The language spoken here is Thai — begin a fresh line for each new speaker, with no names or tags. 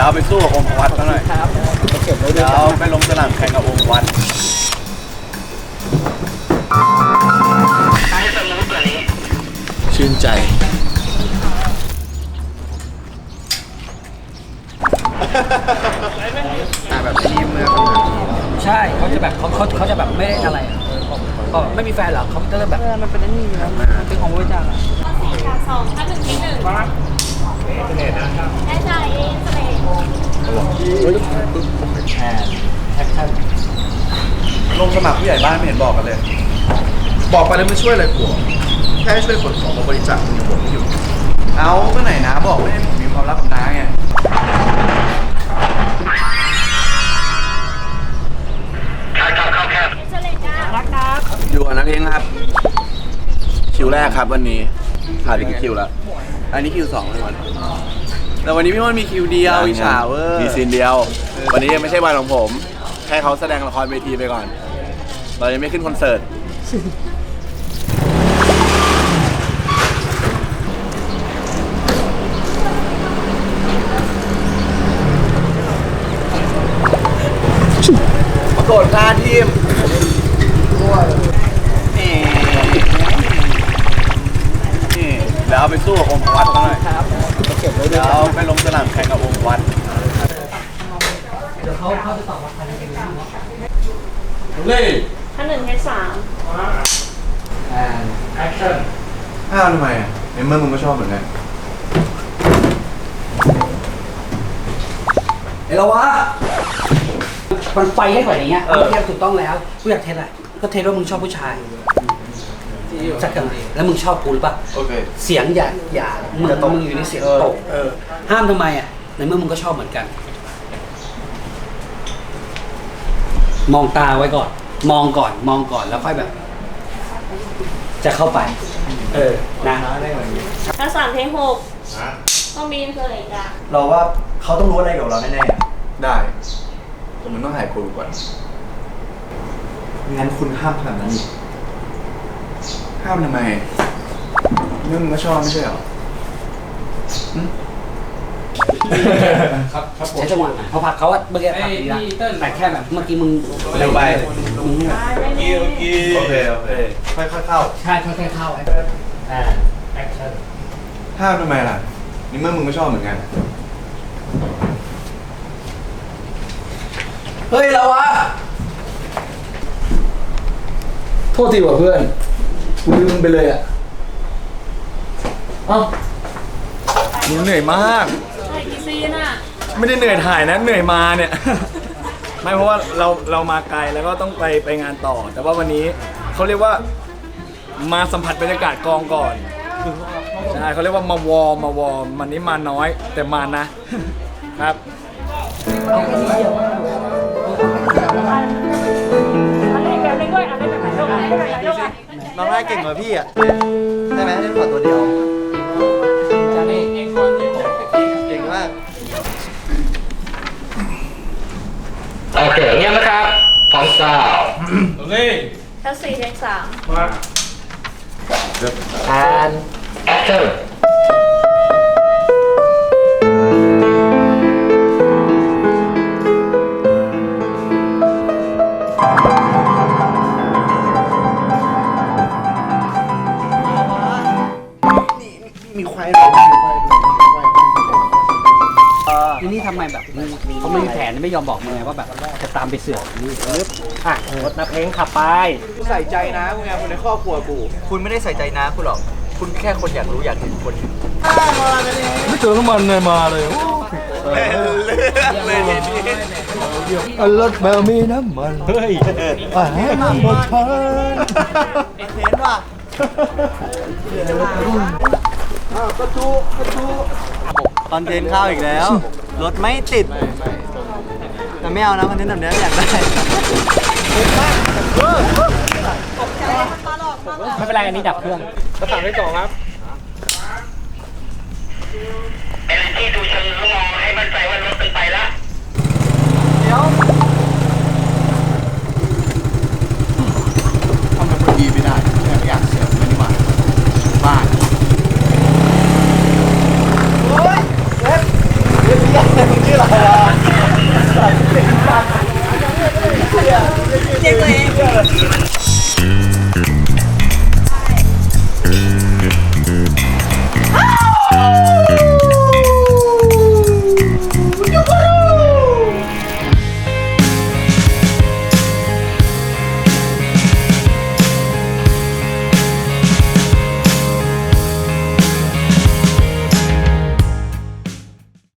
เดี๋ยวเอาไปสู้กับองค์วัดเขาหน่อย
ครับเก็บไว้ด้
เดี๋
วย
ยวไปลงสนามแข่งกับองค์วัด
ชื่นใจ
อ่าแบบนี้เมื่อประมาณนี้
ใช่เขาจะแบบเขาเขาเขาจะแบบไม่ได้อะไรอะก็ไม่มีแฟนเหรอเขาจะเริ่มแบบมันเป็นนี่นะมันเป็นของบริจาคอะ
จากสองถ้าหนึ่งที่หนึ่งได้ใจเองเสน่ห์
แอคชั่น
ลงสมัครผู้ใหญ่ บ้านไม่เห็นบอกกันเลย
บอกไปแล้วไม่ช่วยอะไรกูแค่ช่วยขนของมาบริจาคมึงยังบ่นไม่หยุด
เอาเมื่อไหร่นะบอกไม่ได้ผมมีความรักกับน้าไง
เสน่ห์จ้ารักนะ
อยู่กับนักเองครับ คิวแรกครับวันนี้ผ่านไปกี่คิวแล้ว อันนี้คิวสองเลยวันแต่วันนี้พี่มอนมีคิวเดียวอิจฉาเวอร์
มีซีนเดียว วันนี้ยังไม่ใช่วันของผมแค่เขาแสดงละครเวทีไปก่อน เรายังไม่ขึ้นคอนเสิร์ต
ปรากฏการณ์ทีมนี่นี่เดี๋ยวเอาไปสู้กับองค์วัดเขาหน่อย
ครับเก็บไว้ด้
เดี๋
วย
ยวไปลงสนามแข่งกับองค์วัด
เดี๋ ยวเขาเขาจะตอบว่าใครเป็น
ถ้าหนึ่งให้สาม
อ้าวทำไมอะในเมื่อมึงก็ชอบเหมือนกัน
เดี๋ยวเราวะมันไฟได้กว่านี้อะเทียบถูกต้องแล้วกูอยากเทสอะไรก็เทสว่ามึงชอบผู้ชายสักกันแล้วมึงชอบกูหรือเปล่า
โอเค
เสียงอย่าอย่ามึงมึงอยู่ในเสียงตก
เออ
ห้ามทำไมอะในเมื่อมึงก็ชอบเหมือนกัน มองตาไว้ก่อน มองก่อนมองก่อนแล้วค่อยแบบ จะเข้าไป เออนะ
ถ้าสามให้หกต้องมีเสน่ห์จ้า
เราว่าเขาต้องรู้อะไรเกี่ยวกับเราแน่ๆได้แต่มึงต้องหายกลัวก่อนงั้นคุณห้ามทำนั้นอีกห้ามทำไมเรื่องมึงก็ชอบไม่ใช่เหรอ
ใช้จังหวะพอผลักเขาอะเมื่อกี้ผลักดีละแต่แค่แบบเมื่อกี้มึง
เร็วไป
มึงแบบ
โอเคโอเคค่อยๆเข้า
ใช่ค่อยๆเข้าอ่าแอคชั่น
ห้ามทำไมล่ะนี่เมื่อมึงก็ชอบเหมือนกัน
เฮ้ยเราวะ
โทษทีว่ะเพื่อนกูลืมมึงไปเลยอะเอ้ากูเหนื่อยมาก
ใช่กี่ซี นอะ
ไม่ได้เหนื่อยถ่ายนะ เหนื่อยมาเนี่ย ไม่เพราะว่าเราเรามาไกลแล้วก็ต้องไปไปงานต่อ แต่ว่าวันนี้เขาเรียกว่ามาสัมผัสบรรยากาศกองก่อนใช่เขาเรียกว่ามาวอร์มมาวอร์มวันนี้มาน้อย แต่มานะครับ
อะไรแบบนี้ด้วยอะไรแบบไหนด้วยอะไรแบบไหนด้วย
น้องได้เก่งกว่าพี่อะ ใช่ไหมเล่นขอตัวเดียว
โอเคเงียบนะครับพร้อมสาว
ถ้าสี่ให้สาม
and action
นี่ทำไมแบบมึงเขาไม่มีแผนไม่ยอมบอกมึงไงว่าแบบจะตามไปเสือกนี่ปึ๊บอะรถนับเพลงขับไป
กูใส่ใจนะกูไงคนในครอบครัวกู คุณไม่ได้ใส่ใจนะคุณหรอก คุณแค่คนอยากรู้อยากเห็นคน
ไม่เจอน้ำมันเลยมาเลย
เลยทีนี้
รถแบบมีน้ำมันเฮ้ยอ่าหมดพัน
เห็นป่ะตอนเทนข้าวอีกแล้ว รถไม่ติดแต่ไม่เอานะคอนเทนต์แบบนี้อยากได้
ไม่เป็นไรอันนี้ดับเครื่อง
กระต่ายไม่ต่อครับ